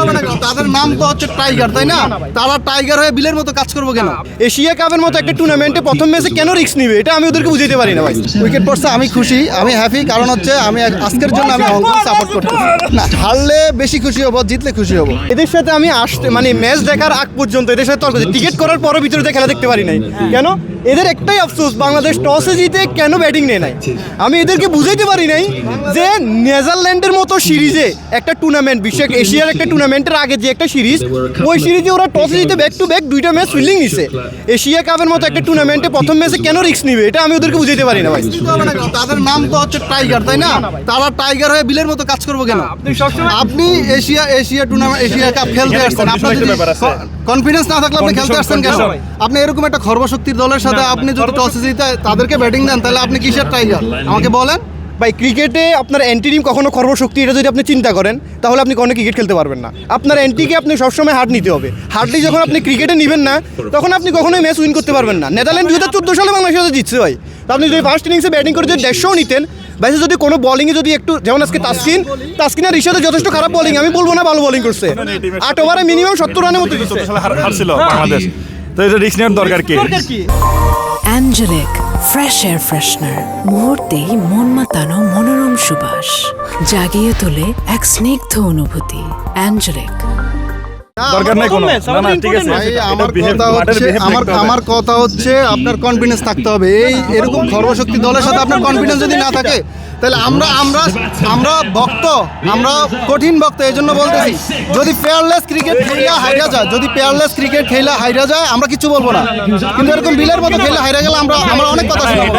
Ramadan তাদের নাম তো হচ্ছে টাইগার তাই না? তারা টাইগার হয়ে বিলের মতো কাজ করব কেন? এশিয়া কাপের মতো একটা টুর্নামেন্টে প্রথম ম্যাচে কেন রিস্ক নিবে? এটা আমি ওদেরকে বুঝাইতে পারি না ভাই। উইকেট পড়ছে আমি খুশি আমি হ্যাপি কারণ হচ্ছে আমি আজকের জন্য আমি হংকং সাপোর্ট করতে না হারলে বেশি খুশি হব জিতলে খুশি হব। এদের সাথে আমি আসতে মানে ম্যাচ দেখার আগ পর্যন্ত এদের সাথে তর্ক টিকিট করার পরও ভিতরে খেলা দেখতে পারি নাই। কেন? এদের একটাই আফসোস বাংলাদেশ টসে জিতে কেন ব্যাটিং নেয় নাই? আমি এদেরকে বুঝাইতে পারি নাই যে নেদারল্যান্ডের মতো সিরিজে একটা টুর্নামেন্ট বিশ্ব এশিয়ার একটা টুর্নামেন্টের আগে যে একটা সিরিজ ওই সিরিজে ওরা টসে জিতে ব্যাক টু ব্যাক দুইটা ম্যাচ ফিল্ডিং নিছে। এশিয়া কাপের মতো একটা টুর্নামেন্টে প্রথম ম্যাচে কেন রিস্ক নিবে? এটা আমি ওদেরকে বুঝাইতে পারি না ভাই? তাদের নাম তো হচ্ছে টাইগার তাই না? তারা টাইগার হয়ে বিলের মতো কাজ করব কেন? আপনি Asia Asia tournament Asia cup খেলতে আসছেন। আপনার যদি কনফিডেন্স না থাকলে আপনি খেলতে আসছেন কেন? আপনি এরকম একটা খর্বশক্তির দলের সাথে আপনি যদি টসে জিতে তাদেরকে ব্যাটিং দেন তাহলে আপনি কিসের টাইগার আমাকে বলেন। ভাই ক্রিকেটে আপনার অ্যান্টি টিম কখনো কর্মশক্তি এটা যদি আপনি চিন্তা করেন তাহলে আপনি কখনো ক্রিকেট খেলতে পারবেন না। আপনার অ্যান্টিকে আপনি সবসময় হার নিতে হবে। হারলি যখন আপনি ক্রিকেটে নেবেন না তখন আপনি কখনোই ম্যাচ উইন করতে পারবেন না। নেদারল্যান্ড দু হাজার চোদ্দ সালে বাংলাদেশের সাথে জিতছে ভাই। তো আপনি যদি ফার্স্ট ইনিংসে ব্যাটিং করে যদি দেড়শোও নিতেন বাইসে যদি কোনো বলিংয়ে যদি একটু যেমন আজকে তাসকিন তাসকিন আর রিশাদের যথেষ্ট খারাপ বলিং আমি বলব না ভালো বলিং করছে। আট ওভারে মিনিমাম সত্তর রানের মতো দিচ্ছে হারছিল বাংলাদেশ। তো এটা রিস্ক নেওয়ার দরকার কি? অ্যাঞ্জেলিক ফ্রেশ এয়ার ফ্রেশনার মুহূর্তেই মন মাতানো মনোরম সুবাস। জাগিয়ে তোলে এক স্নিগ্ধ অনুভূতি অ্যাঞ্জেলিক দরকার নাই কোনো। না না ঠিক আছে আমার কথা হচ্ছে আমার আমার কথা হচ্ছে আপনার কনফিডেন্স থাকতে হবে। এই এরকম সর্বশক্তি দলের সাথে আপনার কনফিডেন্স যদি না থাকে তাহলে আমরা আমরা আমরা ভক্ত আমরা কঠিন ভক্ত এই জন্য বলতেছি যদি পেয়ারলেস ক্রিকেট খেলা হাইরা যায় যদি পেয়ারলেস ক্রিকেট খেলা হাইরা যায় আমরা কিছু বলব না। কিন্তু এরকম বিলের মতো খেলা হাইরা গেলে আমরা আমরা অনেক কথা শুনব।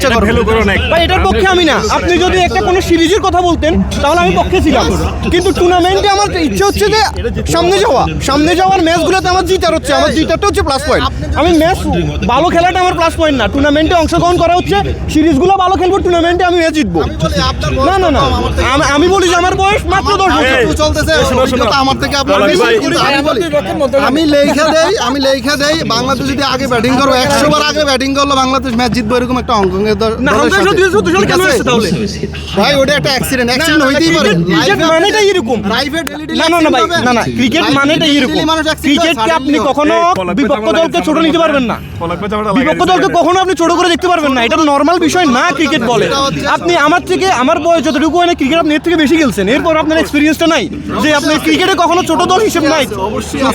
ইচ্ছা করো। না ভাই এটার পক্ষে আমি না। আপনি যদি একটা কোনো সিরিজের কথা বলতেন তাহলে আমি পক্ষে ছিলাম। কিন্তু টুর্নামেন্টে আমার ইচ্ছে হচ্ছে যে সামনে যাওয়া। সামনে যাওয়ার ম্যাচগুলোতে আমার জিতার হচ্ছে। আমার জিতারটা হচ্ছে প্লাস পয়েন্ট আমি ম্যাচ ভালো খেলাটা আমার প্লাস পয়েন্ট না। টুর্নামেন্টে অংশগ্রহণ করা হচ্ছে। সিরিজগুলো ভালো খেলব টুর্নামেন্টে আমি ম্যাচ জিতবো। আমি বলি আপনার বয়স না না না। আমি- আমি বলি যে আমার বয়স মাত্র দশ বছর। আমার থেকে আপনার আমি লেখা দেই আমি লেখা দেই বাংলাদেশ যদি আগে ব্যাটিং করব একশো বার আগে ব্যাটিং করল বাংলাদেশ ম্যাচ জিতবো এরকম একটা হংকং না ভাই ওটা একটা অ্যাক্সিডেন্ট অ্যাক্সিডেন্ট হইতেই পারে। ক্রিকেট মানেটাই এরকম। না না না ভাই না না ক্রিকেট মানেটাই এরকম। ক্রিকেটকে আপনি কখনো বিপক্ষ দলকে ছোট নিতে পারবেন না? বিপক্ষ দলকে কখনো আপনি ছোট করে দেখতে পারবেন না এটা নর্মাল বিষয় না ক্রিকেট বলে। আপনি আমার থেকে আমার বয়স যতটুকু হয় না ক্রিকেট আপনি এর থেকে বেশি খেলছেন। এরপর আপনার এক্সপিরিয়েন্সটা নাই। যে আপনি ক্রিকেটে কখনো ছোট দল হিসেব নাই।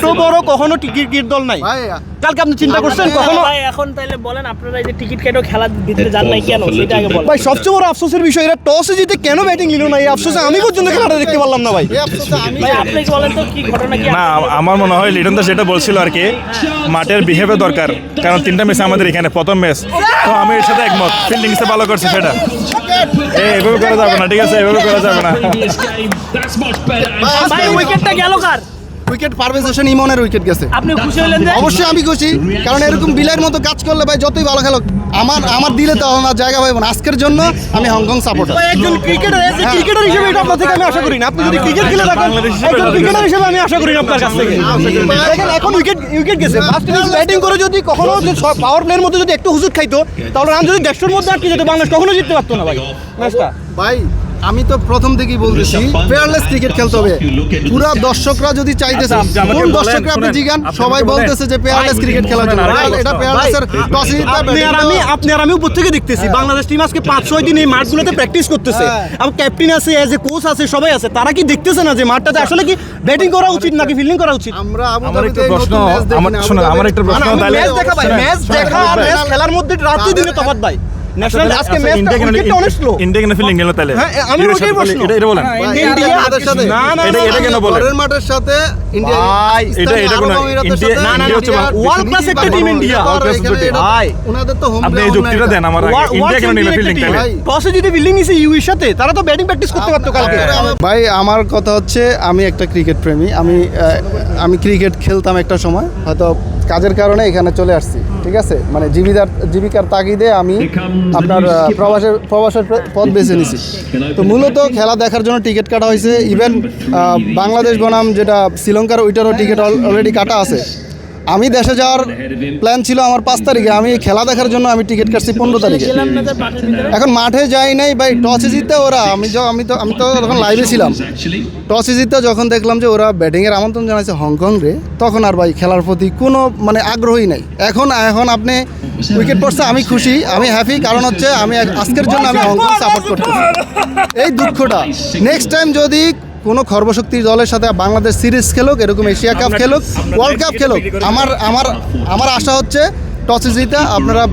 ছোট বড় কখনো ক্রিকেট দল নাই। ভাই কালকে আপনি চিন্তা করছেন কখনো? ভাই এখন তাহলে বলেন আপনারা এই যে টিকিট কেটেও খেলার ভিতরে যান নাই কেন? সেটা আগে বলেন। ভাই সবচেয়ে বড় আফসোসের বিষয় এরা টসে জিতে কেন ব্যাটিং নিল না? এই আফসোসে আমি পর্যন্ত খেলাটা দেখতে পারলাম না ভাই। এই আফসোসে আমি ভাই আপনি কি বলেন তো কি ঘটনা কি না আমার মনে হয় লিটন দা সেটা বলছিল আর কি মাঠের বিহেভে দরকার কারণ তিনটা ম্যাচ আমাদের এখানে প্রথম ম্যাচ তো আমি এর সাথে একমত ফিল্ডিংসে ভালো করছে সেটা। এই এভাবে করা যাবে না ঠিক আছে এভাবে করা যাবে না। ভাই উইকেটটা গেল কার? উইকেট পারভেজ হোসেন ইমনের উইকেট গেছে। আপনি খুশি হলেন যে? অবশ্যই আমি খুশি কারণ এরকম বিলের মতো কাজ করলে ভাই যতই ভালো খেলো আমার আমার দিলে তো আমার জায়গা পাইব না। আজকের জন্য আমি হংকং সাপোর্টার একজন ক্রিকেটার ক্রিকেটার হিসেবে এটা আপনার থেকে আমি আশা করি না। আপনি যদি ক্রিকেট খেলে থাকেন একজন ক্রিকেটার হিসেবে আমি আশা করি না আপনার কাছ থেকে। দেখেন এখন উইকেট উইকেট গেছে। ফার্স্ট ইনিংস ব্যাটিং করে যদি কখনো পাওয়ার প্লের মধ্যে যদি একটু হুজুর খাইতো তাহলে রান যদি দেড়শোর মধ্যে আটকে যেত বাংলাদেশ কখনো জিততে পারতো না ভাই। ম্যাচটা। ভাই আমি তো প্রথম থেকেই বলতেছি পেয়ারলেস ক্রিকেট খেলতে হবে। পুরা দর্শকরা যদি চাইতেছে আচ্ছা, কোন দর্শকরা আপনি জিগান? সবাই বলতেছে যে পেয়ারলেস ক্রিকেট খেলার জন্য। ভাই, এটা পেয়ারলেসের টস আপনি আর আমি আপনি আর আমি উপর থেকে দেখতেছি। বাংলাদেশ টিম আজকে পাঁচ ছয় দিন এই মাঠগুলোতে প্র্যাকটিস করতেছে। হ্যাঁ। আর ক্যাপ্টেন আছে এজ এ কোচ আছে সবাই আছে। তারা কি দেখতেছে না যে মাঠটাতে আসলে কি ব্যাটিং করা উচিত নাকি ফিল্ডিং করা উচিত? আমরা আবু আমার একটা প্রশ্ন, নতুন ম্যাচ দেখি আমার- না, শোনো, আমার একটা প্রশ্ন, না, না, তাহলে- ম্যাচ দেখা ভাই ম্যাচ দেখা আর ম্যাচ খেলার মধ্যে রাতে দিনে তফাৎ ভাই। ন্যাশনাল আজকে ম্যাচটা উইকেটটা অনেক স্লো ইন্ডিয়া কেন ফিল্ডিং গেল তাহলে। হ্যাঁ, আমি এটা প্রশ্ন। এটা এটা বলেন। ভাই, ইন্ডিয়া আমাদের সাথে না না এটা- এটা কেন বলেন? ঘরের মাঠের সাথে ইন্ডিয়া এটা- এটা কোনো- ইন্ডিয়া- না, না, হচ্ছে ইন্ডিয়া- world একটা team ইন্ডিয়া। World class একটা ভাই। ওনাদের তো হোম আপনি এই যুক্তিটা দেন আমার ইন্ডিয়া কেন নিল ফিল্ডিং তাহলে? টসে যদি ফিল্ডিং নিছে ইউএর সাথে তারা তো ব্যাটিং প্র্যাকটিস করতে পারতো কালকে। ভাই আমার কথা হচ্ছে আমি একটা ক্রিকেট প্রেমী। আমি আহ, আমি ক্রিকেট খেলতাম একটা সময়। হয়তো কাজের কারণে এখানে চলে আসছি। ঠিক আছে? মানে জীবিকার জীবিকার তাগিদে আমি আপনার প্রবাসের প্রবাসের পথ বেছে নিছি। তো মূলত খেলা দেখার জন্য টিকিট কাটা হয়েছে। ইভেন বাংলাদেশ বনাম যেটা শ্রীলঙ্কার ওইটারও টিকিট অলরেডি কাটা আছে। আমি দেশে যাওয়ার প্ল্যান ছিল আমার পাঁচ তারিখে। আমি খেলা দেখার জন্য আমি টিকিট কাটছি পনেরো তারিখে। এখন মাঠে যাই নাই ভাই টসে জিততে ওরা। আমি য- আমি তো আমি তো তখন লাইভে ছিলাম। টসে জিততে যখন দেখলাম যে ওরা ব্যাটিংয়ের আমন্ত্রণ জানাইছে হংকং রে তখন আর ভাই খেলার প্রতি কোনো মানে আগ্রহই নাই। এখন এখন আপনি উইকেট পড়ছে আমি খুশি আমি হ্যাপি কারণ হচ্ছে আমি আজকের জন্য আমি হংকং সাপোর্ট করতেছি। এই দুঃখটা। নেক্সট টাইম যদি কোনো খর্বশক্তির দলের সাথে বাংলাদেশ সিরিজ খেলুক এরকম এশিয়া কাপ খেলুক ওয়ার্ল্ড কাপ খেলুক। আমার আমার আমার আশা হচ্ছে টসে জিতে আপনারা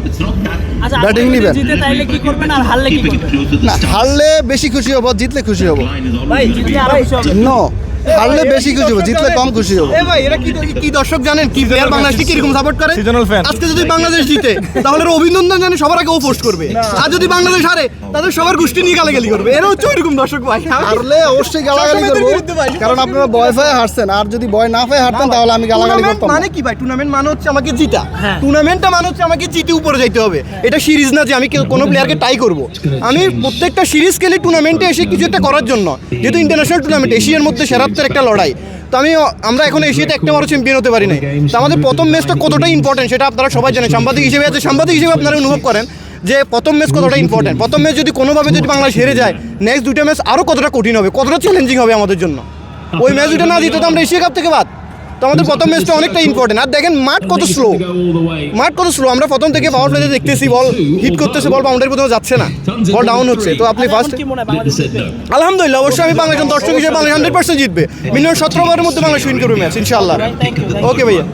ব্যাটিং আপনি যদি নিবেন। জিতে তাইলে কি করবেন আর হারলে না হারলে বেশি খুশি হব জিতলে খুশি হব। ভাই জিতলে আরও খুশি হবে। নো হারলে বেশি খুশি হব জিতলে কম খুশি হব। এ ভাই এরা কি কি দর্শক জানেন? কি প্লেয়ার বাংলাদেশকে কীরকম সাপোর্ট করে? Seasonal fan. আজকে যদি বাংলাদেশ জিতে তাহলে ওরা অভিনন্দন জানে সবার আগে ও পোস্ট করবে। আর যদি বাংলাদেশ হারে তাদের সবার গোষ্ঠী নিয়ে গালাগালি করবে। এরা হচ্ছে ওইরকম দর্শক ভাই। হারলে অবশ্যই গালাগালি করব কারণ আপনারা বয় ফয়ে হারছেন আর যদি বয় না ফয়ে হারতেন তাহলে আমি গালাগালি করতাম মানে কি ভাই? টুর্নামেন্ট মানে হচ্ছে আমাকে জিতা। হ্যাঁ। টুর্নামেন্টটা মানে হচ্ছে আমাকে জিতে উপরে যাইতে হবে। এটা সিরিজ না যে আমি কেউ- কোনো প্লেয়ারকে টাই করব। আমি প্রত্যেকটা সিরিজ খেলি টুর্নামেন্টে এসে কিছু একটা করার জন্য যেহেতু ইন্টারন্যাশনাল টুর্নামেন্ট এশিয়ার মধ্যে সেরাত্বের একটা লড়াই। তো আমি আমরা এখন এশিয়াতে একটা বড় চ্যাম্পিয়ন হতে পারি না তো আমাদের প্রথম ম্যাচটা কতটা ইম্পর্টেন্ট সেটা আপনারা সবাই জানেন। সাংবাদিক হিসেবে আছে সাংবাদিক হিসেবে আপনারা অনুভব করেন যে প্রথম ম্যাচ কতটা ইম্পর্টেন্ট প্রথম ম্যাচ যদি কোনোভাবে যদি বাংলাদেশ হেরে যায় নেক্সট দুটো ম্যাচ আরও কতটা কঠিন হবে কতটা চ্যালেঞ্জিং হবে আমাদের জন্য? ওই ম্যাচ দুটো না জিতে তো আমরা এশিয়া কাপ থেকে বাদ। তো আমাদের প্রথম ম্যাচটা অনেকটা ইম্পর্টেন্ট আর দেখেন মাঠ কত স্লো মাঠ কত স্লো আমরা প্রথম থেকে পাওয়ার প্লেতে দেখতেছি বল হিট করতেছে বল বাউন্ডারি কোথাও যাচ্ছে না। বল ডাউন হচ্ছে। তো আপনি আচ্ছা, ফার্স্ট জিতবে? আলহামদুলিল্লাহ অবশ্যই আমি বাংলাদেশ দর্শক হিসেবে বাংলাদেশ হান্ড্রেড পার্সেন্ট জিতবে। মিনিমাম সতেরো বারের মধ্যে বাংলাদেশ উইন করবে ম্যাচ you. ওকে ভাইয়া।